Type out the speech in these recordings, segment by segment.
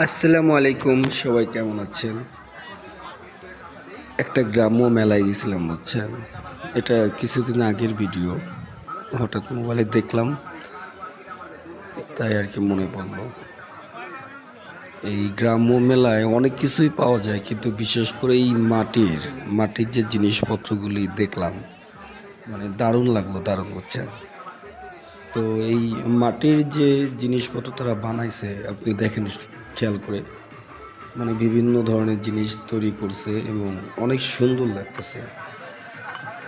আসসালামু আলাইকুম, সবাই কেমন আছেন? একটা গ্রাম্য মেলায় গেছিলাম, বুঝছেন? এটা কিছুদিন আগের ভিডিও। হঠাৎ মোবাইলে দেখলাম, তাই আর কি মনে পড়ল। এই গ্রাম্য মেলায় অনেক কিছুই পাওয়া যায়, কিন্তু বিশেষ করে এই মাটির মাটির যে জিনিসপত্রগুলি দেখলাম মানে দারুণ লাগল, দারুণ, বুঝছেন? তো এই মাটির যে জিনিসপত্র তারা বানাইছে, আপনি দেখেন খেয়াল করে মানে বিভিন্ন ধরনের জিনিস তৈরি করছে এবং অনেক সুন্দর লাগতেছে।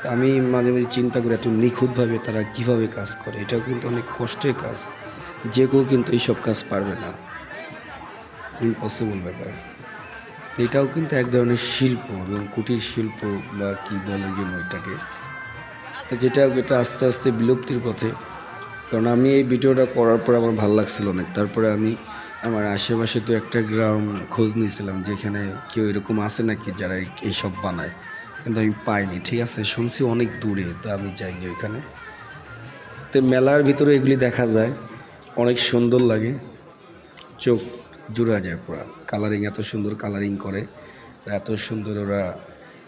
আমি মাঝে মাঝে চিন্তা করি এত নিখুঁতভাবে তারা কীভাবে কাজ করে, এটাও কিন্তু অনেক কষ্টের কাজ। যে কেউ কিন্তু এইসব কাজ পারবে না। ইম্পসিবল ব্যাপার। তো এটাও কিন্তু এক ধরনের শিল্প এবং কুটির শিল্প বা কি বলে যেন এটাকে। তো যেটা এটা আস্তে আস্তে বিলুপ্তির পথে কারণ আমি এই ভিডিওটা করার পর আমার ভালো লাগছিল অনেক। তারপরে আমি আমার আশেপাশে তো একটা গ্রাম খোঁজ নিয়েছিলাম, যেখানে কেউ এরকম আছে নাকি যারা এইসব বানায়। কিন্তু আমি পাইনি, ঠিক আছে? শুনছি অনেক দূরে, তো আমি যাইনি ওইখানে। তো মেলার ভিতরে এগুলি দেখা যায়, অনেক সুন্দর লাগে। চোখ জুড়া যায় পুরো। কালারিং এত সুন্দর কালারিং করে এত সুন্দর ওরা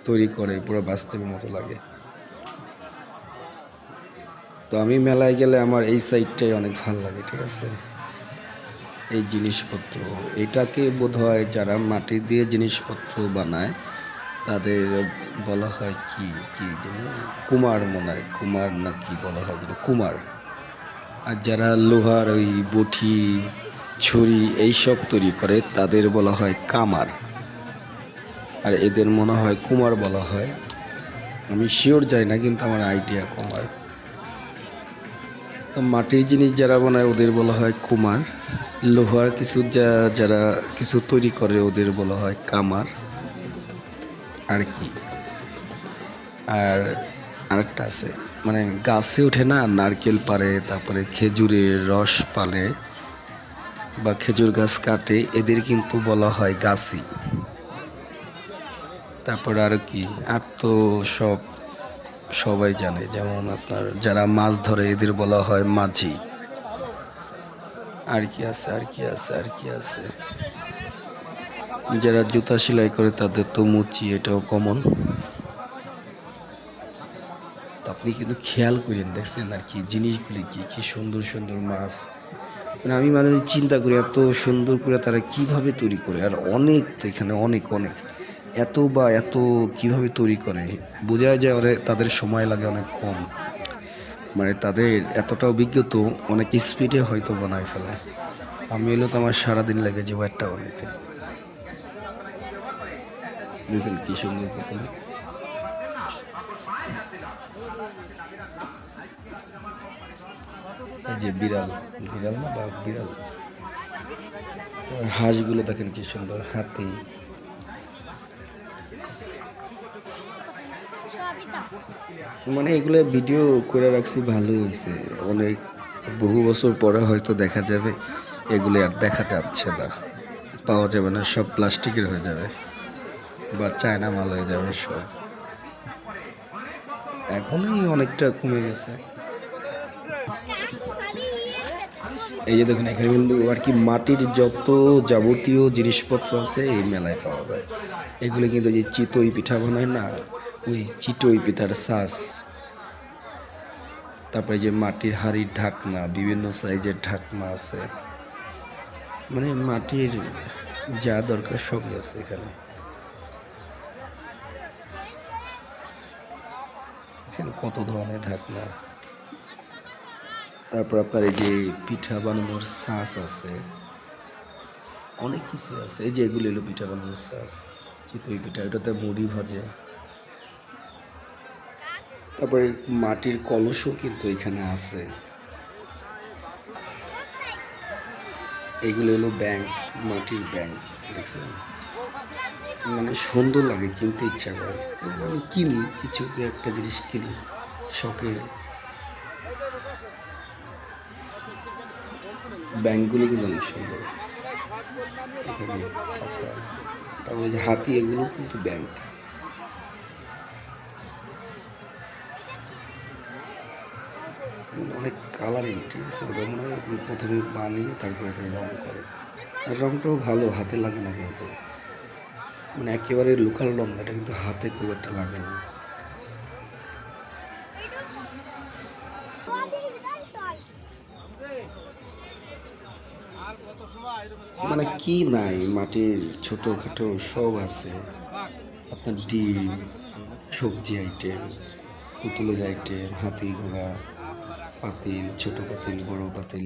তৈরি করে, পুরো বাস্তবের মতো লাগে। তো আমি মেলায় গেলে আমার এই সাইডটাই অনেক ভালো লাগে, ঠিক আছে? এই জিনিসপত্র। এটাকে বোধ হয় যারা মাটি দিয়ে জিনিসপত্র বানায়, তাদের বলা হয় কি কি যেন? কুমার মনে হয়, কুমার না কি বলা হয় যেন? কুমার। আর যারা লোহার ওই বটি, ছুরি এইসব তৈরি করে, তাদের বলা হয় কামার। আর এদের মনে হয় কুমার বলা হয়। আমি শিওর যাই না, কিন্তু আমার আইডিয়া কুমার। তো মাটির জিনিস যারা বানায় ওদের বলা হয় কুমার। লোহার কিছু যা, যারা কিছু তৈরি করে ওদের বলা হয় কামার। আর কি। আর আরেকটা আছে মানে গাছে ওঠে না, নারকেল পারে তারপরে খেজুরের রস পালে বা খেজুর গাছ কাটে, এদের কিন্তু বলা হয় গাছি। তারপরে আর কি, আর তো সব সবাই জানে, যেমন আপনার যারা মাছ ধরে এদের বলা হয় মাঝি। আর কি আছে, আর কি আছে, আর কি আছে? যারা জুতা সেলাই করে তাদের তো মুচি, এটাও কমন আপনি কিন্তু খেয়াল করেন, দেখছেন আর কি জিনিসগুলি কি কি সুন্দর সুন্দর মাছ। মানে আমি মাঝে চিন্তা করি, এত সুন্দর করে তারা কীভাবে তৈরি করে, আর অনেক তো এখানে অনেক অনেক। এত বা এত কীভাবে তৈরি করে? বোঝা যায় ওরে তাদের সময় লাগে অনেক কম। মানে তাদের এতটা অভিজ্ঞত অনেক স্পিডে হয়তো বানায় ফেলে। আমি এলো তো আমার সারাদিন লাগে যে একটা বানাইতে। বুঝলেন কি সুন্দর কথা। এই যে বিড়াল বিড়াল না বা বিড়াল? হাঁসগুলো দেখেন কি সুন্দর, হাতি। মানে এগুলো ভিডিও করে রাখছি ভালো হয়েছে। অনেক, বহু বছর পরে হয়তো দেখা যাবে, এগুলো আর দেখা যাচ্ছে না। পাওয়া যাবে না, সব প্লাস্টিকের হয়ে যাবে। বা চায়না মাল হয়ে যাবে সব। এখনই অনেকটা কমে গেছে। এই যে দেখুন, এখানে কিন্তু আর কি মাটির যত যাবতীয় জিনিসপত্র আছে, এই মেলায় পাওয়া যায়। এগুলো কিন্তু যে চিতই পিঠা বানায় না ওই চিতই পিঠার শ্বাস, তারপরে যে মাটির হাড়ির ঢাকনা, বিভিন্ন সাইজের ঢাকনা আছে। মানে মাটির যা দরকার সবই আছে এখানে। কত ধরনের ঢাকনা? তারপর আপনার এই যে পিঠা বানানোর শ্বাস আছে, অনেক কিছু আছে। এই যে এগুলো এলো পিঠা বানানোর শ্বাস, চিতই পিঠা, এটাতে মুড়ি ভাজে। তারপরে মাটির কলসও কিন্তু এখানে আছে। এগুলো হলো ব্যাংক, মাটির ব্যাংক, দেখছেন? মানে সুন্দর লাগে, কিনতে ইচ্ছা করে। আমি কিনি, কিছু একটা জিনিস কিনি, শখের। ব্যাংকগুলো কিন্তু অনেক সুন্দর। এখানে টাকা তারপরে যে হাতি, এগুলো কিন্তু ব্যাংক। কালারিং ঠিক হয় প্রথমে বানিয়ে তারপরে এটা রং করে আর রংটাও ভালো, হাতে লাগে না কিন্তু। মানে একেবারে লোকাল রং এটা কিন্তু হাতে খুব একটা লাগে না। মানে কি নাই, মাটির ছোটোখাটো সব আছে। আপনার ডিম, সবজি আইটেম পুতুলের আইটেম হাতি ঘোড়া। পাতিল ছোট পাতিল বড় পাতিল।